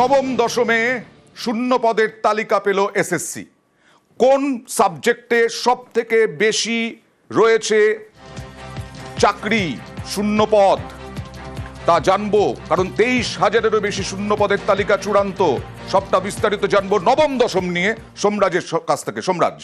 নবম দশমে শূন্য পদের তালিকা পেল এসএসসি কোন সাবজেক্টে সব থেকে বেশি রয়েছে চাকরি, শূন্য পদ? তা জানব, কারণ তেইশ হাজারেরও বেশি শূন্য পদের তালিকা চূড়ান্ত। সবটা বিস্তারিত জানব নবম দশম নিয়ে, সোমরাজের কাছ থেকে। সোমরাজ।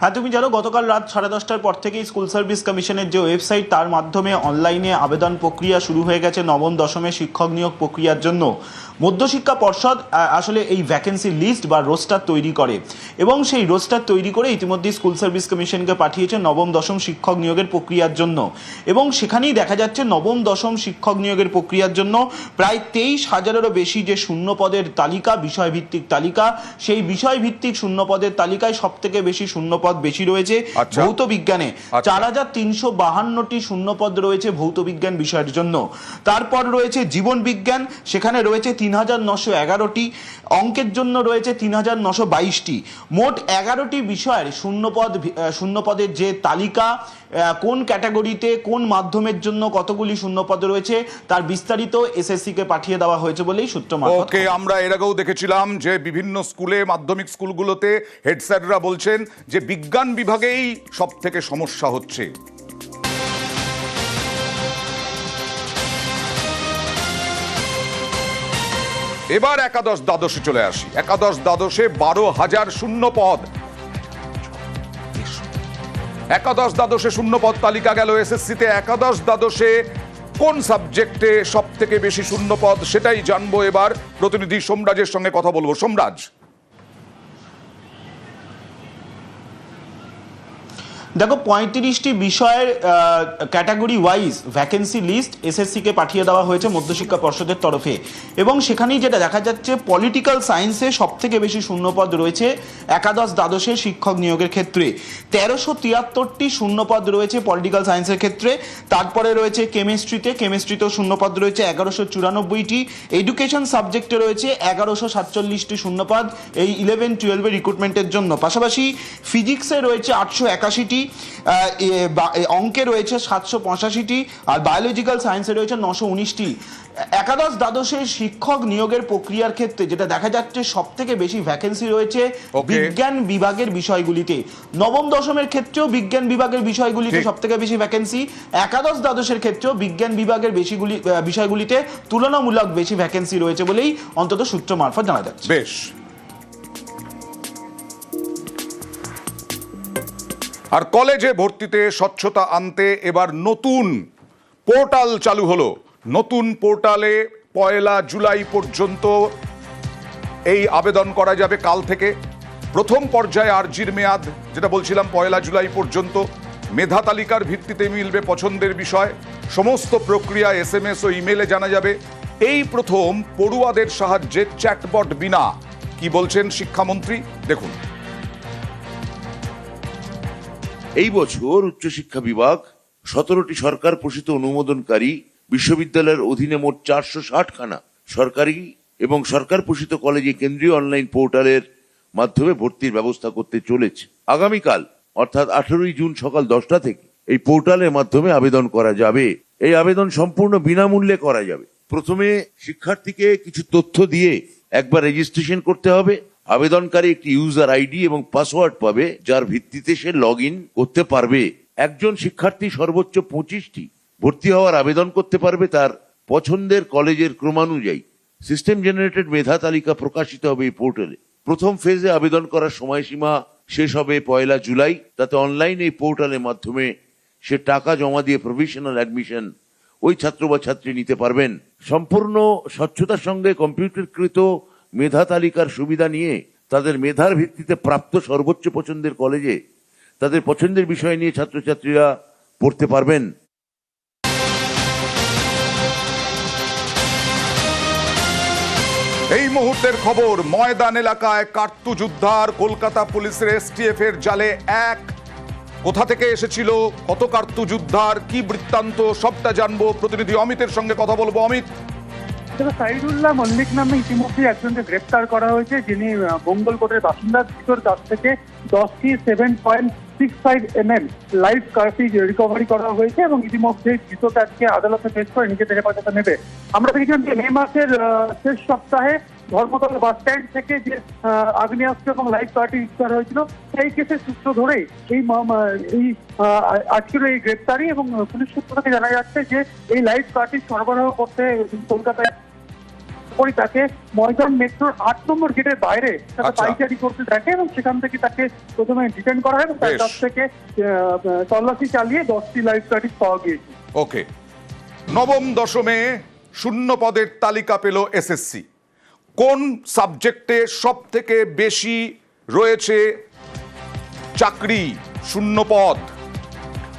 হ্যাঁ তুমি জানো, গতকাল রাত সাড়ে দশটার পর থেকেই স্কুল সার্ভিস কমিশনের যে ওয়েবসাইট, তার মাধ্যমে অনলাইনে আবেদন প্রক্রিয়া শুরু হয়ে গেছে নবম দশমের শিক্ষক নিয়োগ প্রক্রিয়ার জন্য। মধ্যশিক্ষা পর্ষদ আসলে এই ভ্যাকেন্সি লিস্ট বা রোস্টার তৈরি করে এবং সেই রোস্টার তৈরি করে ইতিমধ্যে স্কুল সার্ভিস কমিশনকে পাঠিয়েছে নবম দশম শিক্ষক নিয়োগের প্রক্রিয়ার জন্য। এবং সেখানেই দেখা যাচ্ছে নবম দশম শিক্ষক নিয়োগের প্রক্রিয়ার জন্য প্রায় তেইশ হাজারেরও বেশি যে শূন্য পদের তালিকা, বিষয়ভিত্তিক তালিকা, সেই বিষয়ভিত্তিক শূন্য পদের তালিকায় সব থেকে বেশি শূন্য পদ বেশি রয়েছে আচ্ছা। ভৌত বিজ্ঞানে আচ্ছা। চার হাজার তিনশো বাহান্নটি শূন্যপদ রয়েছে ভৌত বিজ্ঞান বিষয়ের জন্য তারপর রয়েছে জীবন বিজ্ঞান সেখানে রয়েছে তিন হাজার নশো এগারোটি অঙ্কের জন্য রয়েছে তিন হাজার নশো বাইশটি মোট এগারোটি বিষয়ের শূন্যপদ শূন্যপদের যে তালিকা কোন ক্যাটাগরিতে কোন মাধ্যমের জন্য কতগুলি শূন্যপদ রয়েছে তার বিস্তারিত এসএসসি কে পাঠিয়ে দেওয়া হয়েছে বলেই সূত্র ওকে আমরা এর আগেও দেখেছিলাম যে বিভিন্ন স্কুলে মাধ্যমিক স্কুলগুলোতে হেড স্যাররা বলছেন যে বিজ্ঞান বিভাগেই সব থেকে সমস্যা হচ্ছে। এবার একাদশ দ্বাদশে চলে আসি। একাদশ দ্বাদশে বারো হাজার শূন্য পদ একাদশ দ্বাদশে শূন্য পদ তালিকা গেল এসএসসিতে। একাদশ দ্বাদশে কোন সাবজেক্টে সব থেকে বেশি শূন্য পদ সেটাই জানব এবার। প্রতিনিধি সোমরাজের সঙ্গে কথা বলব। সোমরাজ। দেখো, পঁয়ত্রিশটি বিষয়ের ক্যাটাগরি ওয়াইজ ভ্যাকেন্সি লিস্ট এসএসসিকে পাঠিয়ে দেওয়া হয়েছে মধ্যশিক্ষা পর্ষদের তরফে। এবং সেখানেই যেটা দেখা যাচ্ছে পলিটিক্যাল সায়েন্সে সব থেকে বেশি শূন্যপদ রয়েছে একাদশ দ্বাদশে শিক্ষক নিয়োগের ক্ষেত্রে। তেরোশো তিয়াত্তরটি শূন্যপদ রয়েছে পলিটিক্যাল সায়েন্সের ক্ষেত্রে। তারপরে রয়েছে কেমিস্ট্রিতে কেমিস্ট্রিতেও শূন্যপদ রয়েছে এগারোশো চুরানব্বইটি। এডুকেশন সাবজেক্টে রয়েছে এগারোশো সাতচল্লিশটি শূন্যপদ। এই ইলেভেন টুয়েলভের রিক্রুটমেন্টের জন্য। পাশাপাশি ফিজিক্সে রয়েছে আটশো একাশিটি। অঙ্কে রয়েছে সাতশো পঁচাশিটি আর বায়োলজিক্যাল সায়েন্সে রয়েছে নশো উনিশটি। একাদশ দ্বাদশের শিক্ষক নিয়োগের প্রক্রিয়ার ক্ষেত্রে যেটা দেখা যাচ্ছে সব থেকে বেশি ভ্যাকেন্সি রয়েছে বিজ্ঞান বিভাগের বিষয়গুলিতে। নবম দশমের ক্ষেত্রেও বিজ্ঞান বিভাগের বিষয়গুলিতে সব থেকে বেশি ভ্যাকেন্সি একাদশ দ্বাদশের ক্ষেত্রেও বিজ্ঞান বিভাগের বেশিগুলি বিষয়গুলিতে তুলনামূলক বেশি ভ্যাকেন্সি রয়েছে বলেই অন্তত সূত্র মারফত জানা যাচ্ছে। বেশ। আর কলেজে ভর্তিতে স্বচ্ছতা আনতে এবার নতুন পোর্টাল চালু হলো। নতুন পোর্টালে পয়লা জুলাই পর্যন্ত এই আবেদন করা যাবে কাল থেকে। প্রথম পর্যায়ে আর্জির মেয়াদ, যেটা বলছিলাম পয়লা জুলাই পর্যন্ত। মেধা তালিকার ভিত্তিতে মিলবে পছন্দের বিষয়। সমস্ত প্রক্রিয়া এস এম এস ও ইমেলে জানা যাবে। এই প্রথম পড়ুয়াদের সাহায্যে চ্যাটবট বিনা। কি বলছেন শিক্ষামন্ত্রী? দেখুন। এই বছর উচ্চশিক্ষা বিভাগ সতেরোটি সরকার পোষিত অনুমোদনকারী বিশ্ববিদ্যালয়ের অধীনে মোট চারশো ষাটখানা সরকারি এবং সরকার পোষিত কলেজে কেন্দ্রীয় অনলাইন পোর্টালের মাধ্যমে ভর্তির ব্যবস্থা করতে চলেছে। আগামীকাল, অর্থাৎ আঠেরোই জুন সকাল দশটা থেকে এই পোর্টালের মাধ্যমে আবেদন করা যাবে। এই আবেদন সম্পূর্ণ বিনামূল্যে করা যাবে। প্রথমে শিক্ষার্থীকে কিছু তথ্য দিয়ে একবার রেজিস্ট্রেশন করতে হবে। আবেদনকারী একটি ইউজার আইডি এবং পাসওয়ার্ড পাবে, যার ভিত্তিতে সে লগ করতে পারবে। একজন শিক্ষার্থী সর্বোচ্চ পঁচিশটি ভর্তি হওয়ার আবেদন করতে পারবে তার পছন্দের কলেজের ক্রমানুযায়ী। সিস্টেম জেনারেটেড মেধা তালিকা প্রকাশিত হবে এই পোর্টালে প্রথম ফেজে আবেদন করার সময়সীমা শেষ হবে পয়লা জুলাই। তাতে অনলাইন এই পোর্টালের মাধ্যমে সে টাকা জমা দিয়ে প্রভিশনাল অ্যাডমিশন ওই ছাত্র বা ছাত্রী নিতে পারবেন। সম্পূর্ণ স্বচ্ছতার সঙ্গে কম্পিউটারকৃত মেধা তালিকার সুবিধা নিয়ে তাদের মেধার ভিত্তিতে প্রাপ্ত সর্বোচ্চ পছন্দের কলেজে তাদের পছন্দের বিষয় নিয়ে ছাত্রছাত্রীরা পড়তে পারবেন। এই মুহূর্তের খবর, ময়দান এলাকায় কার্তুজ উদ্ধার, কলকাতা পুলিশের এসটিএফ এর জালে এক। কোথা থেকে এসেছিল, কত কার্তুজ উদ্ধার, কি বৃত্তান্ত, সবটা জানব। প্রতিনিধি অমিতের সঙ্গে কথা বলব। অমিত তবে সাইদুল্লাহ মল্লিক নামে ইতিমধ্যে একজনকে গ্রেপ্তার করা হয়েছে যিনি আহ, মঙ্গলকোটের বাসিন্দা দুটোর কাছ থেকে দশটি seven point six five M M live cartridge recovery করা হয়েছে এবং ইতিমধ্যে ধৃতকে আজকে আদালতে পেশ করে নিজেদের হেফাজতে নেবে। আমরা দেখেছিলাম যে মে মাসের শেষ সপ্তাহে ধর্মতলা বাস স্ট্যান্ড থেকে যে আগ্নেয়াস্ত্র এবং লাইভ কার্টি উদ্ধার হয়েছিল সেই কেসের সূত্র ধরেই এই এই আজকের এই গ্রেপ্তারি এবং পুলিশ সূত্র থেকে জানা যাচ্ছে যে এই লাইভ কার্টি সরবরাহ করতে কলকাতায় পরে তাকে ময়দান মেট্রোর আট নম্বর গেটের বাইরে আচ্ছা। পাইকারি করতে দেখে এবং সেখান থেকে তাকে প্রথমে ডিটেন করা হয় এবং তার কাছ থেকে তল্লাশি চালিয়ে দশটি লাইফ কার্টিজ পাওয়া গিয়েছে। ওকে। নবম দশমে শূন্য পদের তালিকা পেল এসএসসি কোন সাবজেক্টে সব থেকে বেশি রয়েছে চাকরি শূন্য পদ?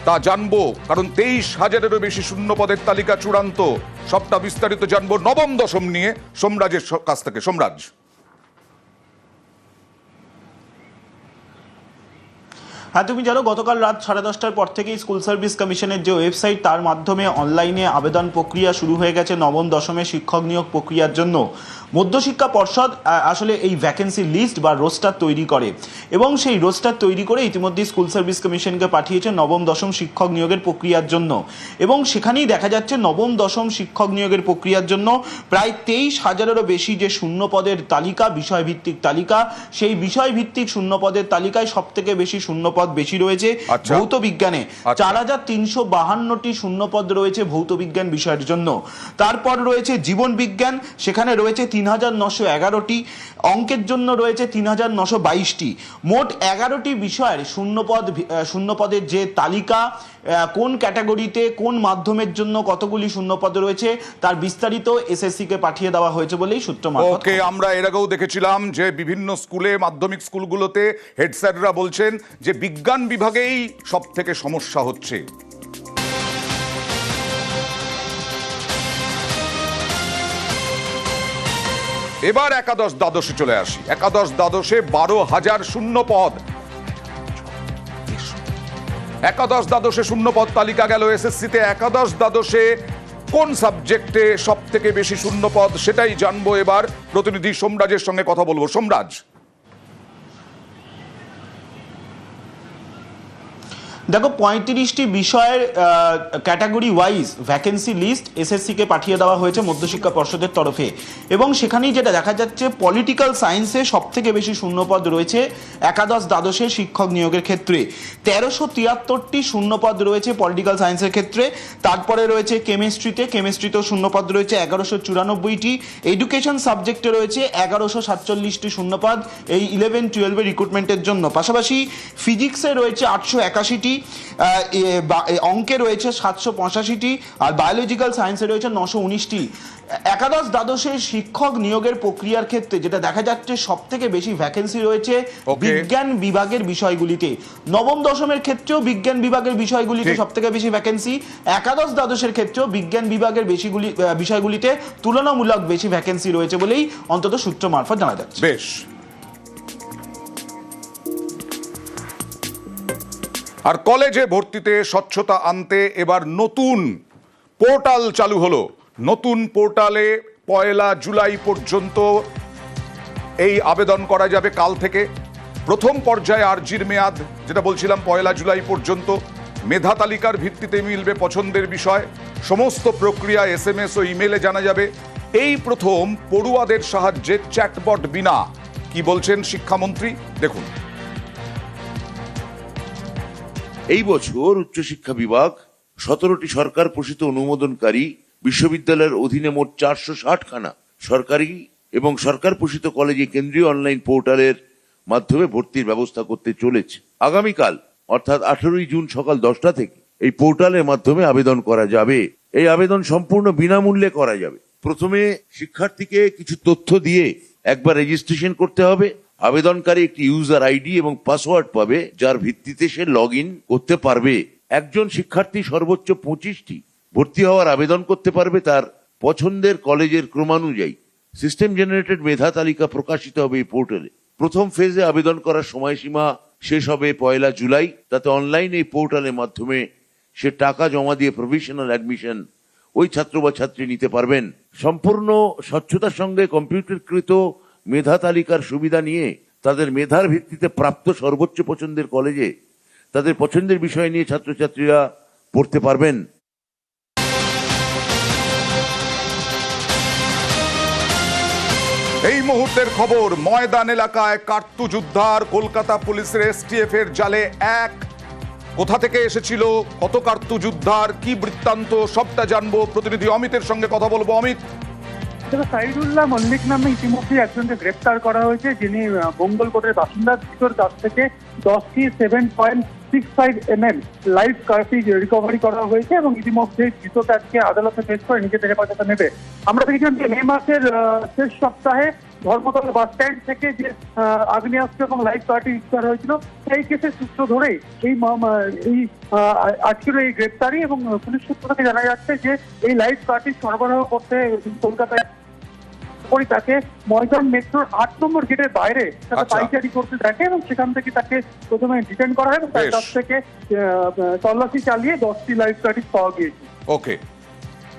তা জানব, কারণ তেইশ হাজারেরও বেশি শূন্য পদের তালিকা চূড়ান্ত। সবটা বিস্তারিত জানব নবম দশম নিয়ে, সোমরাজের কাছ থেকে। সোমরাজ। হ্যাঁ তুমি জানো, গতকাল রাত সাড়ে দশটার পর থেকেই স্কুল সার্ভিস কমিশনের যে ওয়েবসাইট, তার মাধ্যমে অনলাইনে আবেদন প্রক্রিয়া শুরু হয়ে গেছে নবম দশমের শিক্ষক নিয়োগ প্রক্রিয়ার জন্য। মধ্যশিক্ষা পর্ষদ আসলে এই ভ্যাকেন্সি লিস্ট বা রোস্টার তৈরি করে। এবং সেই রোস্টার তৈরি করে ইতিমধ্যে স্কুল সার্ভিস কমিশনকে পাঠিয়েছে নবম, দশম শিক্ষক নিয়োগের প্রক্রিয়ার জন্য। এবং সেখানেই দেখা যাচ্ছে, নবম, দশম শিক্ষক নিয়োগের প্রক্রিয়ার জন্য প্রায় তেইশ হাজারেরও বেশি যে শূন্য পদের তালিকা, বিষয়ভিত্তিক তালিকা, সেই বিষয়ভিত্তিক শূন্য পদের তালিকায় সব থেকে বেশি শূন্য পদ বেশি রয়েছে আচ্ছা। ভৌত বিজ্ঞানে আচ্ছা। চার হাজার তিনশো বাহান্নটি শূন্যপদ রয়েছে ভৌত বিজ্ঞান বিষয়ের জন্য তারপর রয়েছে জীবন বিজ্ঞান সেখানে রয়েছে তিন হাজার নশো এগারোটি অঙ্কের জন্য রয়েছে তিন হাজার নশো বাইশটি মোট এগারোটি বিষয়ের শূন্যপদ শূন্যপদের যে তালিকা কোন ক্যাটাগরিতে কোন মাধ্যমের জন্য কতগুলি শূন্যপদ রয়েছে তার বিস্তারিত এসএসসি কে পাঠিয়ে দেওয়া হয়েছে বলেই সূত্র ওকে আমরা এর আগেও দেখেছিলাম যে বিভিন্ন স্কুলে মাধ্যমিক স্কুলগুলোতে হেড স্যাররা বলছেন যে বিজ্ঞান বিভাগেই সব থেকে সমস্যা হচ্ছে। এবার একাদশ দ্বাদশে চলে আসি। একাদশ দ্বাদশে বারো হাজার শূন্য পদ একাদশ দ্বাদশে শূন্য পদ তালিকা গেল এসএসসিতে। একাদশ দ্বাদশে কোন সাবজেক্টে সব থেকে বেশি শূন্য পদ সেটাই জানব এবার। প্রতিনিধি সোমরাজের সঙ্গে কথা বলব। সোমরাজ। দেখো, পঁয়ত্রিশটি বিষয়ের category wise vacancy list SSC কে পাঠিয়ে দেওয়া হয়েছে মধ্যশিক্ষা পর্ষদের তরফে। এবং সেখানেই যেটা দেখা যাচ্ছে পলিটিক্যাল সায়েন্সে সব থেকে বেশি শূন্যপদ রয়েছে একাদশ দ্বাদশের শিক্ষক নিয়োগের ক্ষেত্রে। তেরোশো তিয়াত্তরটি শূন্যপদ রয়েছে পলিটিক্যাল সায়েন্সের ক্ষেত্রে। তারপরে রয়েছে কেমিস্ট্রিতে কেমিস্ট্রিতেও শূন্যপদ রয়েছে এগারোশো চুরানব্বইটি। এডুকেশন সাবজেক্টে রয়েছে এগারোশো সাতচল্লিশটি শূন্যপদ। এই ইলেভেন টুয়েলভের রিক্রুটমেন্টের জন্য। পাশাপাশি ফিজিক্সে রয়েছে আটশো একাশিটি। অঙ্কে রয়েছে সাতশো পঁচাশিটি আর বায়োলজিক্যাল সায়েন্সে রয়েছে নশো উনিশটি। একাদশ দ্বাদশের শিক্ষক নিয়োগের প্রক্রিয়ার ক্ষেত্রে যেটা দেখা যাচ্ছে সব থেকে বেশি ভ্যাকেন্সি রয়েছে বিজ্ঞান বিভাগের বিষয়গুলিতে। নবম দশমের ক্ষেত্রেও বিজ্ঞান বিভাগের বিষয়গুলিতে সব থেকে বেশি ভ্যাকেন্সি একাদশ দ্বাদশের ক্ষেত্রেও বিজ্ঞান বিভাগের বেশিগুলি বিষয়গুলিতে তুলনামূলক বেশি ভ্যাকেন্সি রয়েছে বলেই অন্তত সূত্র মারফত জানা যাচ্ছে। বেশ। আর কলেজে ভর্তিতে স্বচ্ছতা আনতে এবার নতুন পোর্টাল চালু হলো। নতুন পোর্টালে পয়লা জুলাই পর্যন্ত এই আবেদন করা যাবে কাল থেকে। প্রথম পর্যায়ে আর্জির মেয়াদ, যেটা বলছিলাম পয়লা জুলাই পর্যন্ত। মেধা তালিকার ভিত্তিতে মিলবে পছন্দের বিষয়। সমস্ত প্রক্রিয়া এস এম এস ও ইমেলে জানা যাবে। এই প্রথম পড়ুয়াদের সাহায্যে চ্যাটবট বিনা। কি বলছেন শিক্ষামন্ত্রী? দেখুন। এই বছর উচ্চশিক্ষা বিভাগ সতেরোটি সরকার পোষিত অনুমোদনকারী বিশ্ববিদ্যালয়ের অধীনে মোট চারশো ষাট খানা সরকারি এবং সরকার পোষিত কলেজে কেন্দ্রীয় অনলাইন পোর্টালের মাধ্যমে ভর্তির ব্যবস্থা করতে চলেছে। আগামীকাল, অর্থাৎ আঠেরোই জুন সকাল দশটা থেকে এই পোর্টালের মাধ্যমে আবেদন করা যাবে। এই আবেদন সম্পূর্ণ বিনামূল্যে করা যাবে। প্রথমে শিক্ষার্থীকে কিছু তথ্য দিয়ে একবার রেজিস্ট্রেশন করতে হবে। আবেদনকারী একটি ইউজার আইডি এবং পাসওয়ার্ড পাবে, যার ভিত্তিতে সে লগ করতে পারবে। একজন শিক্ষার্থী সর্বোচ্চ পঁচিশটি ভর্তি হওয়ার আবেদন করতে পারবে তার পছন্দের কলেজের ক্রমানুযায়ী। সিস্টেম জেনারেটেড মেধা তালিকা প্রকাশিত হবে এই পোর্টালে প্রথম ফেজে আবেদন করার সময়সীমা শেষ হবে পয়লা জুলাই। তাতে অনলাইন এই পোর্টালের মাধ্যমে সে টাকা জমা দিয়ে প্রভিশনাল অ্যাডমিশন ওই ছাত্র বা ছাত্রী নিতে পারবেন। সম্পূর্ণ স্বচ্ছতার সঙ্গে কম্পিউটারকৃত মেধা তালিকার সুবিধা নিয়ে তাদের মেধার ভিত্তিতে প্রাপ্ত সর্বোচ্চ পছন্দের কলেজে তাদের পছন্দের বিষয় নিয়ে ছাত্রছাত্রীরা পড়তে পারবেন। এই মুহূর্তের খবর, ময়দান এলাকায় কার্তুজ উদ্ধার, কলকাতা পুলিশের এসটিএফ এর জালে এক। কোথা থেকে এসেছিল? কত কার্তুজ উদ্ধার? কি বৃত্তান্ত? সবটা জানব। প্রতিনিধি অমিতের সঙ্গে কথা বলব। অমিত তবে সাইদুল্লাহ মল্লিক নামে ইতিমধ্যে একজনকে গ্রেপ্তার করা হয়েছে যিনি আহ, মঙ্গলকোটের বাসিন্দা দুটোর কাছ থেকে দশটি seven point six five M M live recovery করা হয়েছে এবং ইতিমধ্যে ধৃত তাকে আদালতে পেশ করে নিজেদের হেফাজতে নেবে। আমরা দেখেছিলাম যে মে মাসের শেষ সপ্তাহে ধর্মতলা বাস স্ট্যান্ড থেকে যে আগ্নেয়াস্ত্র এবং লাইভ কার্টি উদ্ধার হয়েছিল সেই কেসের সূত্র ধরেই এই এই আজকের এই গ্রেপ্তারি এবং পুলিশ সূত্র থেকে জানা যাচ্ছে যে এই লাইভ কার্টি সরবরাহ করতে কলকাতায় পরে তাকে ময়দান মেট্রোর আট নম্বর গেটের বাইরে তাকে আচ্ছা। পাইকারি করতে দেখে এবং সেখান থেকে তাকে প্রথমে ডিটেন করা হয় এবং তার কাছ থেকে তল্লাশি চালিয়ে দশটি লাইফ কার্টিজ পাওয়া গিয়েছে। ওকে।